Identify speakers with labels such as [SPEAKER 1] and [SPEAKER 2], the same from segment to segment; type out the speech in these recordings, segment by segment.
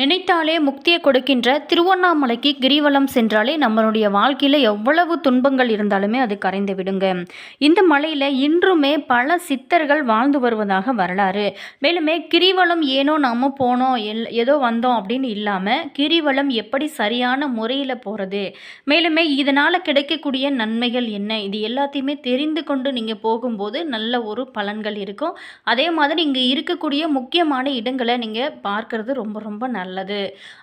[SPEAKER 1] நினைத்தாலே முக்தியை கொடுக்கின்ற திருவண்ணாமலைக்கு கிரிவலம் சென்றாலே நம்மளுடைய வாழ்க்கையில் எவ்வளவு துன்பங்கள் இருந்தாலுமே அது கரைந்து விடுங்க. இந்த மலையில் இன்றுமே பல சித்தர்கள் வாழ்ந்து வருவதாக வரலாறு. மேலுமே கிரிவலம் ஏனோ நாம் போனோம் எல் ஏதோ வந்தோம் அப்படின்னு இல்லாமல் கிரிவலம் எப்படி சரியான முறையில் போகிறது மேலுமே இதனால் கிடைக்கக்கூடிய நன்மைகள் என்ன? இது எல்லாத்தையுமே தெரிந்து கொண்டு நீங்கள் போகும்போது நல்ல ஒரு பலன்கள் இருக்கும். அதே மாதிரி இங்கே இருக்கக்கூடிய முக்கியமான இடங்களை நீங்கள் பார்க்கறது ரொம்ப ரொம்ப நல்லது.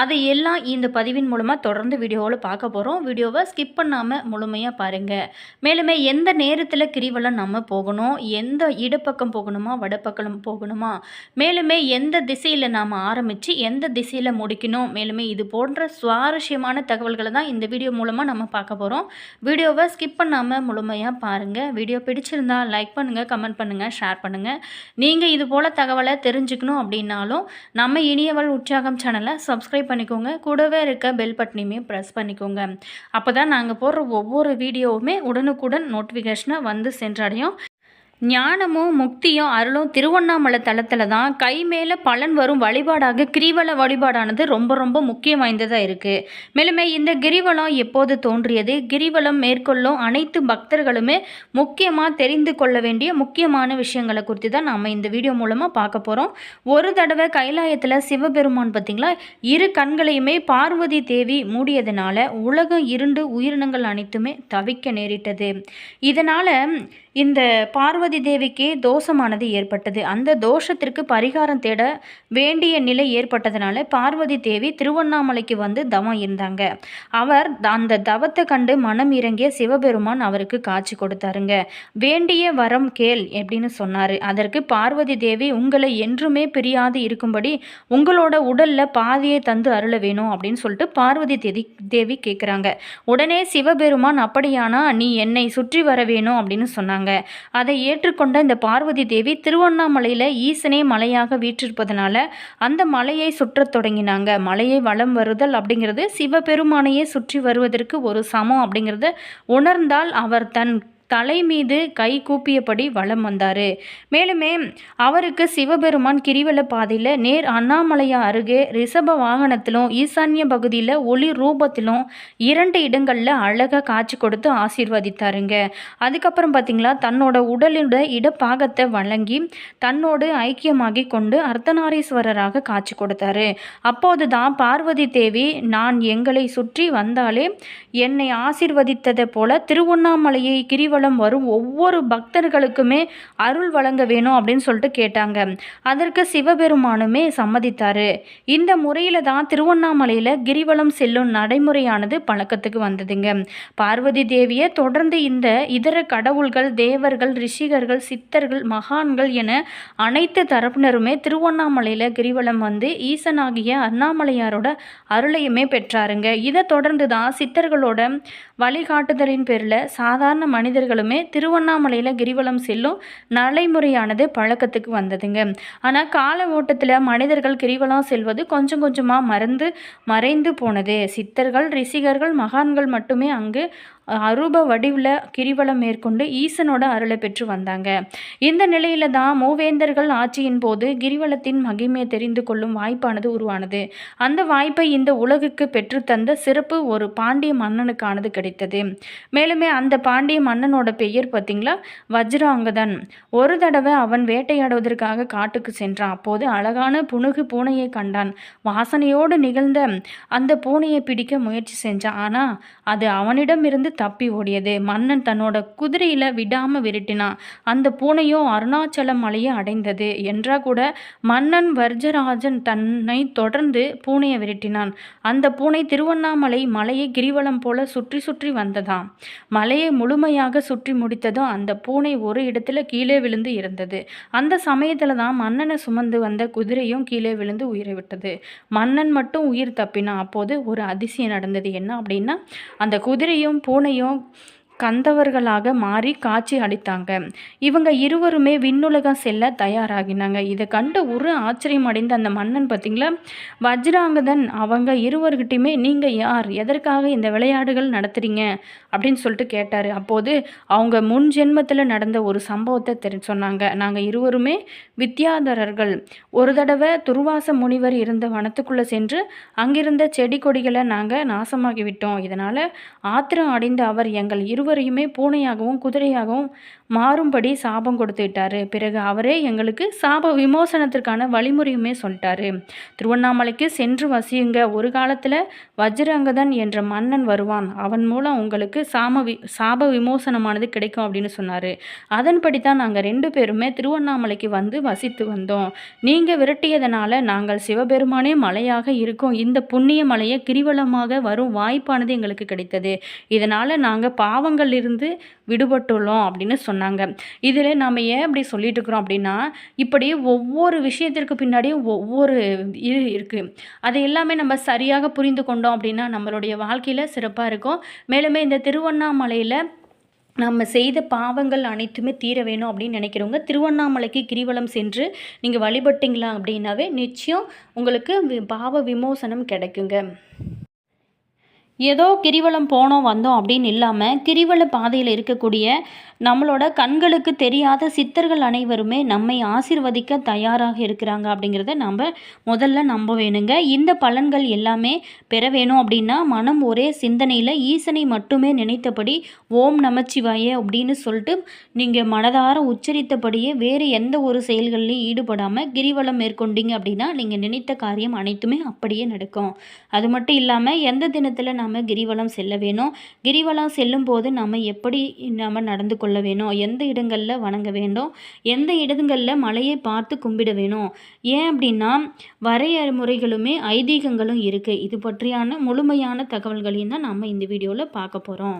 [SPEAKER 1] அதை எல்லாம் இந்த பதிவின் மூலமாக தொடர்ந்து வீடியோவில் பார்க்க போகிறோம் வீடியோவை ஸ்கிப் பண்ணாமல் முழுமையாக பாருங்கள் மேலுமே எந்த நேரத்தில் கிரிவலம் நம்ம போகணும்? எந்த இடப்பக்கம் போகணுமா? வடப்பக்கம் போகணுமா? மேலுமே எந்த திசையில் நாம் ஆரம்பித்து எந்த திசையில் முடிக்கணும்? மேலுமே இது போன்ற சுவாரஸ்யமான தகவல்களை தான் இந்த வீடியோ மூலமாக நம்ம பார்க்க போகிறோம் வீடியோவை ஸ்கிப் பண்ணாமல் முழுமையாக பாருங்கள் வீடியோ பிடிச்சிருந்தா லைக் பண்ணுங்கள் கமெண்ட் பண்ணுங்கள் ஷேர் பண்ணுங்கள் நீங்கள் இது போல் தகவலை தெரிஞ்சுக்கணும் அப்படின்னாலும் நம்ம இனியவள் உற்சாகம் சேனலை சப்ஸ்கிரைப் பண்ணிக்கோங்க. கூடவே இருக்க பெல் பட்டனையுமே ப்ரெஸ் பண்ணிக்கோங்க. அப்போ தான் நாங்கள் போடுற ஒவ்வொரு வீடியோவுமே உடனுக்குடன் நோட்டிஃபிகேஷனை வந்து சென்றடையும். ஞானமும் முக்தியும் அருளும் திருவண்ணாமலை தலத்தில் தான் கை மேலே பலன் வரும் வழிபாடாக கிரிவல வழிபாடானது ரொம்ப ரொம்ப முக்கியம் வாய்ந்ததாக இருக்குது மேலுமே இந்த கிரிவலம் எப்போது தோன்றியது? கிரிவலம் மேற்கொள்ளும் அனைத்து பக்தர்களுமே முக்கியமாக தெரிந்து கொள்ள வேண்டிய முக்கியமான விஷயங்களை குறித்து தான் நாம் இந்த வீடியோ மூலமாக பார்க்க போகிறோம் ஒரு தடவை கைலாயத்தில் சிவபெருமான் பார்த்திங்களா இரு கண்களையுமே பார்வதி தேவி மூடியதுனால உலகம் இருண்டு உயிரினங்கள் அனைத்துமே தவிக்க நேரிட்டது. இதனால் இந்த பார்வதி பார்வதி தேவிக்கு தோஷமானது ஏற்பட்டது. அந்த தோஷத்திற்கு பரிகாரம் தேட வேண்டிய நிலை ஏற்பட்டதுனால பார்வதி தேவி திருவண்ணாமலைக்கு வந்து தவம் இருந்தாங்க. அவர் அந்த தவத்தை கண்டு மனம் இறங்கிய சிவபெருமான் அவருக்கு காட்சி கொடுத்தாருங்க. வேண்டிய வரம் கேள் அப்படின்னு சொன்னார். அதற்கு பார்வதி தேவி உங்களை என்றுமே பிரியாது இருக்கும்படி உங்களோட உடலில் பாதியை தந்து அருள வேணும் அப்படின்னு சொல்லிட்டு பார்வதி தேவி தேவி கேட்குறாங்க உடனே சிவபெருமான் அப்படியானா நீ என்னை சுற்றி வர வேணும் அப்படின்னு சொன்னாங்க. அதை ஏற்றுக்கொண்ட இந்த பார்வதி தேவி திருவண்ணாமலையில் ஈசனே மலையாக வீற்றிருப்பதனால அந்த மலையை சுற்றத் தொடங்கினாங்க. மலையை வலம் வருதல் அப்படிங்கிறது சிவபெருமானையே சுற்றி வருவதற்கு ஒரு சமம் அப்படிங்கிறத உணர்ந்தால் அவர் தன் தலை மீது கை கூப்பியபடி வலம் வந்தார். மேலுமே அவருக்கு சிவபெருமான் கிரிவல பாதையில் நேர் அண்ணாமலையா அருகே ரிஷப வாகனத்திலும் ஈசான்ய பகுதியில் ஒளி ரூபத்திலும் இரண்டு இடங்களில் அழகாக காட்சி கொடுத்து ஆசீர்வதித்தாருங்க. அதுக்கப்புறம் பார்த்திங்களா தன்னோட உடலோட இடப்பாகத்தை வழங்கி தன்னோடு ஐக்கியமாகி கொண்டு அர்த்தநாரீஸ்வரராக காட்சி கொடுத்தாரு. அப்போது தான் பார்வதி தேவி நான் எங்களை சுற்றி வந்தாலே என்னை ஆசிர்வதித்ததை போல திருவண்ணாமலையை கிரிவல கிரிவலம் வரும் ஒவ்வொரு பக்தர்களுக்குமே அருள் வழங்க வேணும் அப்படின்னு சொல்லிட்டு கேட்டாங்க. அதற்கு சிவபெருமானுமே சம்மதித்தாரு. இந்த முறையில் தான் திருவண்ணாமலையில் கிரிவலம் செல்லும் நடைமுறையானது பழக்கத்துக்கு வந்ததுங்க. பார்வதி தேவியை தொடர்ந்து இந்த இதர கடவுள்கள் தேவர்கள் ரிஷிகர்கள் சித்தர்கள் மகான்கள் என அனைத்து தரப்பினருமே திருவண்ணாமலையில் கிரிவலம் வந்து ஈசனாகிய அண்ணாமலையாரோட அருளையுமே பெற்றாருங்க. இதை தொடர்ந்து தான் சித்தர்களோட வழிகாட்டுதலின் பேரில் சாதாரண மனிதர்கள் மனிதர்களுமே திருவண்ணாமலையில் கிரிவலம் செல்லும் நடைமுறையானது பழக்கத்துக்கு வந்ததுங்க. ஆனால் கால ஓட்டத்தில் மனிதர்கள் கிரிவலம் செல்வது கொஞ்சம் கொஞ்சமாக மறந்து மறைந்து போனது. சித்தர்கள் ரிஷிகர்கள் மகான்கள் மட்டுமே அங்கு அரூப வடிவில் கிரிவலம் மேற்கொண்டு ஈசனோட அருளை பெற்று வந்தாங்க. இந்த நிலையில தான் மூவேந்தர்கள் ஆட்சியின் போது கிரிவலத்தின் மகிமையை தெரிந்து கொள்ளும் வாய்ப்பானது உருவானது. அந்த வாய்ப்பை இந்த உலகுக்கு பெற்றுத்தந்த சிறப்பு ஒரு பாண்டிய மன்னனுக்கானது கிடைத்தது. மேலுமே அந்த பாண்டிய மன்னனோட பெயர் பார்த்தீங்களா வஜ்ராங்கதன். ஒரு தடவை அவன் வேட்டையாடுவதற்காக காட்டுக்கு சென்றான். அப்போது அழகான புனுகு பூனையை கண்டான். வாசனையோடு நிகழ்ந்த அந்த பூனையை பிடிக்க முயற்சி செஞ்சான். ஆனால் அது அவனிடம் இருந்து தப்பி ஓடியது. மன்னன் தன்னோட குதிரையில் விடாமல் விரட்டினான். அந்த பூனையும் அருணாச்சலம் மலையை அடைந்தது. என்றா கூட மன்னன் வர்ஜராஜன் தன்னை தொடர்ந்து பூனையை விரட்டினான். அந்த பூனை திருவண்ணாமலை மலையை கிரிவலம் போல சுற்றி சுற்றி வந்ததாம். மலையை முழுமையாக சுற்றி முடித்ததும் அந்த பூனை ஒரு இடத்துல கீழே விழுந்து இருந்தது அந்த சமயத்தில் தான் மன்னனை சுமந்து வந்த குதிரையும் கீழே விழுந்து உயிரை விட்டது. மன்னன் மட்டும் உயிர் தப்பினான். அப்போது ஒரு அதிசயம் நடந்தது. என்ன அப்படின்னா அந்த குதிரையும் பூனை பூனையும் கந்தவர்களாக மாறி காட்சி அளித்தாங்க. இவங்க இருவருமே விண்ணுலகம் செல்ல தயாராகினாங்க. இதை கண்டு ஒரு ஆச்சரியம் அடைந்த அந்த மன்னன் பார்த்தீங்களா வஜ்ராங்கதன் அவங்க இருவர்கிட்டையுமே நீங்கள் யார்? எதற்காக இந்த விளையாடுகள் நடத்துகிறீங்க அப்படின்னு சொல்லிட்டு கேட்டார். அப்போது அவங்க முன் ஜென்மத்தில் நடந்த ஒரு சம்பவத்தை தெரி சொன்னாங்க. நாங்கள் இருவருமே வித்யாதரர்கள். ஒரு தடவை துர்வாச முனிவர் இருந்த வனத்துக்குள்ளே சென்று அங்கிருந்த செடி கொடிகளை நாங்கள் நாசமாகிவிட்டோம் இதனால் ஆத்திரம் அடைந்த அவர் எங்கள் இருவரையுமே பூனையாகவும் குதிரையாகவும் மாறும்படி சாபம் கொடுத்து விட்டார் பிறகு அவரே எங்களுக்கு சாப விமோசனத்திற்கான வழிமுறையுமே சொல்லிட்டாரு. திருவண்ணாமலைக்கு சென்று வசியுங்க. ஒரு காலத்தில் வஜ்ரங்கதன் என்ற மன்னன் வருவான். அவன் மூலம் உங்களுக்கு சாம வி சாப விமோசனமானது கிடைக்கும் அப்படின்னு சொன்னார். அதன்படி தான் நாங்கள் ரெண்டு பேருமே திருவண்ணாமலைக்கு வந்து வசித்து வந்தோம். நீங்கள் விரட்டியதனால நாங்கள் சிவபெருமானே மலையாக இருக்கோம். இந்த புண்ணிய மலையை கிரிவலமாக வரும் வாய்ப்பானது எங்களுக்கு கிடைத்தது. இதனால் நாங்கள் பாவங்களிலிருந்து விடுபட்டுள்ளோம் அப்படின்னு சொன்னாங்க. இதில் நாம் ஏன் இப்படி சொல்லிட்டு இருக்கிறோம் அப்படின்னா இப்படி ஒவ்வொரு விஷயத்திற்கு பின்னாடியும் ஒவ்வொரு இது இருக்குது அதை எல்லாமே நம்ம சரியாக புரிந்து கொண்டோம் அப்படின்னா நம்மளுடைய வாழ்க்கையில் சிறப்பாக இருக்கும். மேலுமே இந்த திருவண்ணாமலையில் நம்ம செய்த பாவங்கள் அனைத்துமே தீர வேணும் அப்படின்னு நினைக்கிறவங்க திருவண்ணாமலைக்கு கிரிவலம் சென்று நீங்கள் வழிபட்டிங்களா அப்படின்னாவே நிச்சயம் உங்களுக்கு வி- பாவ விமோசனம் கிடைக்குங்க. ஏதோ கிரிவலம் போனோம் வந்தோம் அப்படின்னு இல்லாமல் கிரிவல பாதையில் இருக்கக்கூடிய நம்மளோட கண்களுக்கு தெரியாத சித்தர்கள் அனைவருமே நம்மை ஆசிர்வதிக்க தயாராக இருக்கிறாங்க அப்படிங்கிறத நம்ம முதல்ல நம்ப வேணுங்க. இந்த பலன்கள் எல்லாமே பெற வேணும் அப்படின்னா மனம் ஒரே சிந்தனையில் ஈசனை மட்டுமே நினைத்தபடி ஓம் நமச்சிவாய அப்படின்னு சொல்லிட்டு நீங்கள் மனதார உச்சரித்தபடியே வேறு எந்த ஒரு செயல்கள்லையும் ஈடுபடாமல் கிரிவலம் மேற்கொண்டீங்க அப்படின்னா நீங்கள் நினைத்த காரியம் அனைத்துமே அப்படியே நடக்கும். அது மட்டும் இல்லாமல் எந்த தினத்தில் நாம் கிரிவலம் செல்ல வேணும். கிரிவலம் செல்லும்போது நம்ம எப்படி நாம் நடந்து கொள்ள வேணும்? எந்த இடங்களில் வணங்க வேண்டும்? எந்த இடங்களில் மலையை பார்த்து கும்பிட வேணும்? ஏன் அப்படின்னா வரையறைமுறைகளுமே ஐதீகங்களும் இருக்குது இது பற்றியான முழுமையான தகவல்களையும் தான் நம்ம இந்த வீடியோவில் பார்க்க போகிறோம்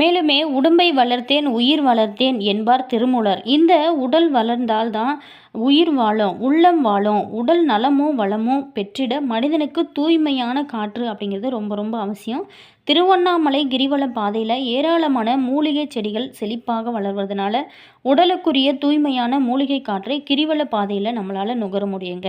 [SPEAKER 1] மேலுமே உடம்பை வளர்த்தேன் உயிர் வளர்த்தேன் என்பார் திருமூலர். இந்த உடல் வளர்ந்தால்தான் உயிர் வாழும் உள்ளம் வாழும் உடல் நலமும் வளமும் பெற்றிட மனிதனுக்கு தூய்மையான காற்று அப்படிங்கிறது ரொம்ப ரொம்ப அவசியம். திருவண்ணாமலை கிரிவல பாதையில் ஏராளமான மூலிகை செடிகள் செழிப்பாக வளர்வதனால உடலுக்குரிய தூய்மையான மூலிகை காற்றை கிரிவல பாதையில் நம்மளால் நுகர முடியுங்க.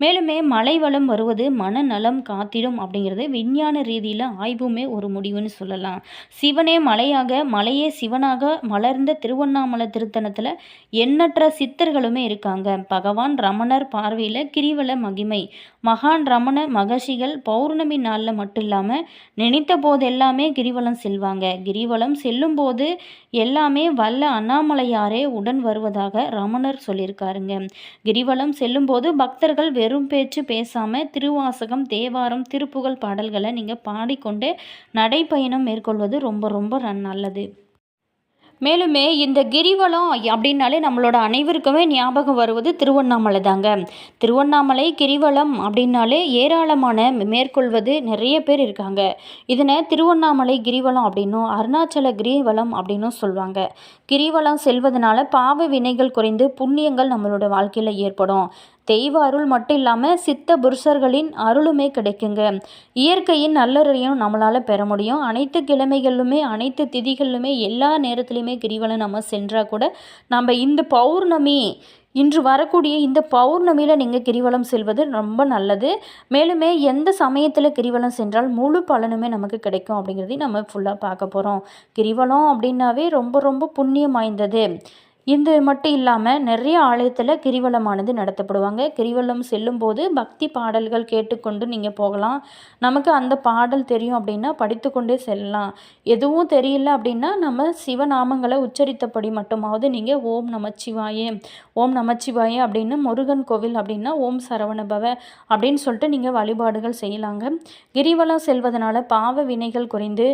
[SPEAKER 1] மேலுமே மலை வளம் வருவது மனநலம் காத்திடும் அப்படிங்கிறது விஞ்ஞான ரீதியில் ஆய்வுமே ஒரு முடிவுன்னு சொல்லலாம். சிவனே மலையாக மலையே சிவனாக மலர்ந்த திருவண்ணாமலை திருத்தலத்தில் எண்ணற்ற சித்தர்களுமே இருக்காங்க. பகவான் ரமணர் பார்வையில் கிரிவல மகிமை. மகான் ரமண மகர்ஷிகள் பௌர்ணமி நாளில் மட்டும் இல்லாமல் நினைத்த போதெல்லாமே கிரிவலம் செல்வாங்க. கிரிவலம் செல்லும்போது எல்லாமே வல்ல அண்ணாமலையாரே உடன் வருவதாக ரமணர் சொல்லியிருக்காருங்க. கிரிவலம் செல்லும்போது பக்தர்கள் வெறும் பேச்சு பேசாமல் திருவாசகம் தேவாரம் திருப்புகழ் பாடல்களை நீங்கள் பாடிக்கொண்டு நடைப்பயணம் மேற்கொள்வது ரொம்ப ரொம்ப நல்லது. மேலுமே இந்த கிரிவலம் அப்படின்னாலே நம்மளோட அனைவருக்குமே ஞாபகம் வருவது திருவண்ணாமலை தாங்க. திருவண்ணாமலை கிரிவலம் அப்படின்னாலே ஏராளமான மேற்கொள்வது நிறைய பேர் இருக்காங்க. இதனை திருவண்ணாமலை கிரிவலம் அப்படின்னும் அருணாச்சல கிரிவலம் அப்படின்னும் சொல்லுவாங்க கிரிவலம் செல்வதனால பாவ வினைகள் குறைந்து புண்ணியங்கள் நம்மளோட வாழ்க்கையில் ஏற்படும். தெய்வ அருள் மட்டும் இல்லாமல் சித்த புருஷர்களின் அருளுமே கிடைக்குங்க. இயற்கையின் நல்லறையும் நம்மளால் பெற முடியும். அனைத்து கிழமைகளிலுமே அனைத்து திதிகளிலுமே எல்லா நேரத்துலையுமே கிரிவலம் நம்ம சென்றால் கூட நம்ம இந்த பௌர்ணமி இன்று வரக்கூடிய இந்த பௌர்ணமியில் நீங்கள் கிரிவலம் செல்வது ரொம்ப நல்லது. மேலுமே எந்த சமயத்தில் கிரிவலம் சென்றால் முழு பலனுமே நமக்கு கிடைக்கும் அப்படிங்கிறதையும் நம்ம ஃபுல்லாக பார்க்க போகிறோம் கிரிவலம் அப்படின்னாவே ரொம்ப ரொம்ப புண்ணியம் வாய்ந்தது. இது மட்டும் இல்லாமல் நிறைய ஆலயத்தில் கிரிவலமானது நடத்தப்படுவாங்க. கிரிவலம் செல்லும்போது பக்தி பாடல்கள் கேட்டுக்கொண்டு நீங்கள் போகலாம். நமக்கு அந்த பாடல் தெரியும் அப்படின்னா படித்துக்கொண்டே செல்லலாம். எதுவும் தெரியல அப்படின்னா நம்ம சிவநாமங்களை உச்சரித்தபடி மட்டுமாவது நீங்கள் ஓம் நமச்சிவாயே ஓம் நமச்சிவாயே அப்படின்னு முருகன் கோவில் அப்படின்னா ஓம் சரவணபவ அப்படின்னு சொல்லிட்டு நீங்கள் வழிபாடுகள் செய்யலாங்க. கிரிவலம் செல்வதனால பாவ வினைகள் குறைந்து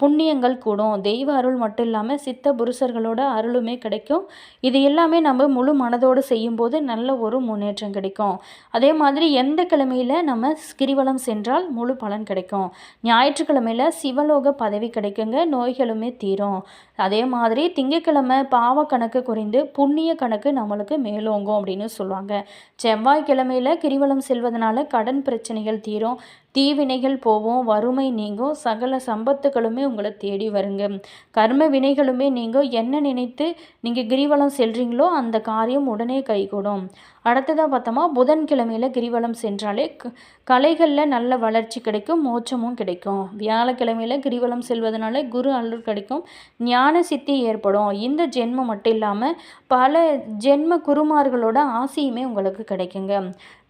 [SPEAKER 1] புண்ணியங்கள் கூடும். தெய்வ அருள் மட்டும் இல்லாமல் சித்த புருஷர்களோட அருளுமே கிடைக்கும். இது எல்லாமே நம்ம முழு மனதோடு செய்யும்போது நல்ல ஒரு முன்னேற்றம் கிடைக்கும். அதே மாதிரி எந்த கிழமையில் நம்ம கிரிவலம் சென்றால் முழு பலன் கிடைக்கும். ஞாயிற்றுக்கிழமையில் சிவலோக பதவி கிடைக்குங்க. நோய்களுமே தீரும். அதே மாதிரி திங்கட்கிழமை பாவ கணக்கு குறைந்து புண்ணிய கணக்கு நம்மளுக்கு மேலோங்கும் அப்படின்னு சொல்லுவாங்க. செவ்வாய்க்கிழமையில் கிரிவலம் செல்வதனால கடன் பிரச்சனைகள் தீரும். தீவினைகள் போவோம் வறுமை நீங்கும் சகல சம்பத்துகளுமே உங்களை தேடி வருங்க. கர்ம வினைகளுமே நீங்கள் என்ன நினைத்து நீங்கள் கிரிவலம் செல்றீங்களோ அந்த காரியம் உடனே கைகூடும். அடுத்ததாக பார்த்தோமா புதன்கிழமையில் கிரிவலம் சென்றாலே கலைகளில் நல்ல வளர்ச்சி கிடைக்கும் மோட்சமும் கிடைக்கும். வியாழக்கிழமையில் கிரிவலம் செல்வதனால குரு அருள் கிடைக்கும் ஞான சித்தி ஏற்படும். இந்த ஜென்மம் மட்டும் இல்லாமல் பல ஜென்ம குருமார்களோட ஆசையுமே உங்களுக்கு கிடைக்குங்க.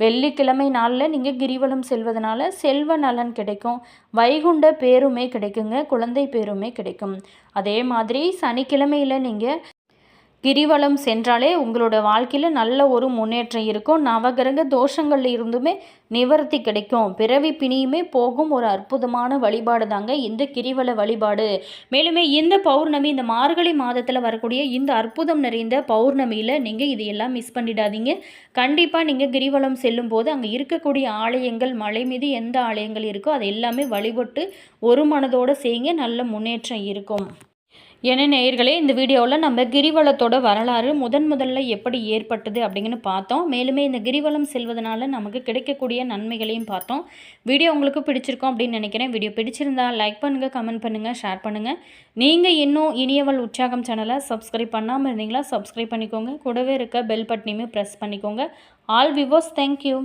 [SPEAKER 1] வெள்ளிக்கிழமை நாளில் நீங்கள் கிரிவலம் செல்வதனால செல்வ நலன் கிடைக்கும். வைகுண்ட பேருமே கிடைக்குங்க குழந்தை பேருமே கிடைக்கும். அதே மாதிரி சனிக்கிழமையில் நீங்கள் கிரிவலம் சென்றாலே உங்களோட வாழ்க்கையில் நல்ல ஒரு முன்னேற்றம் இருக்கும். நவகிரக தோஷங்கள்ல இருந்துமே நிவர்த்தி கிடைக்கும். பிறவி பிணியுமே போகும் ஒரு அற்புதமான வழிபாடு தாங்க இந்த கிரிவல வழிபாடு. மேலுமே இந்த பௌர்ணமி இந்த மார்கழி மாதத்தில் வரக்கூடிய இந்த அற்புதம் நிறைந்த பௌர்ணமியில் நீங்கள் இதையெல்லாம் மிஸ் பண்ணிடாதீங்க. கண்டிப்பாக நீங்கள் கிரிவலம் செல்லும் போது அங்கே இருக்கக்கூடிய ஆலயங்கள் மலை மீது எந்த ஆலயங்கள் இருக்கோ அதை எல்லாமே வழிபட்டு ஒரு மனதோடு செய்யுங்க நல்ல முன்னேற்றம் இருக்கும். என நேயர்களே இந்த வீடியோவில் நம்ம கிரிவலத்தோட வரலாறு முதன் முதல்ல எப்படி ஏற்பட்டது அப்படிங்கன்னு பார்த்தோம். மேலுமே இந்த கிரிவலம் செல்வதனால நமக்கு கிடைக்கக்கூடிய நன்மைகளையும் பார்த்தோம். வீடியோ உங்களுக்கு பிடிச்சிருக்கோம் அப்படின்னு நினைக்கிறேன். வீடியோ பிடிச்சிருந்தா லைக் பண்ணுங்கள் கமெண்ட் பண்ணுங்கள் ஷேர் பண்ணுங்கள் நீங்கள் இன்னும் இனியவள் உற்சாகம் சேனலை சப்ஸ்கிரைப் பண்ணாமல் இருந்தீங்களா சப்ஸ்கிரைப் பண்ணிக்கோங்க. கூடவே இருக்க பெல் பட்டனையுமே ப்ரெஸ் பண்ணிக்கோங்க. All viewers thank you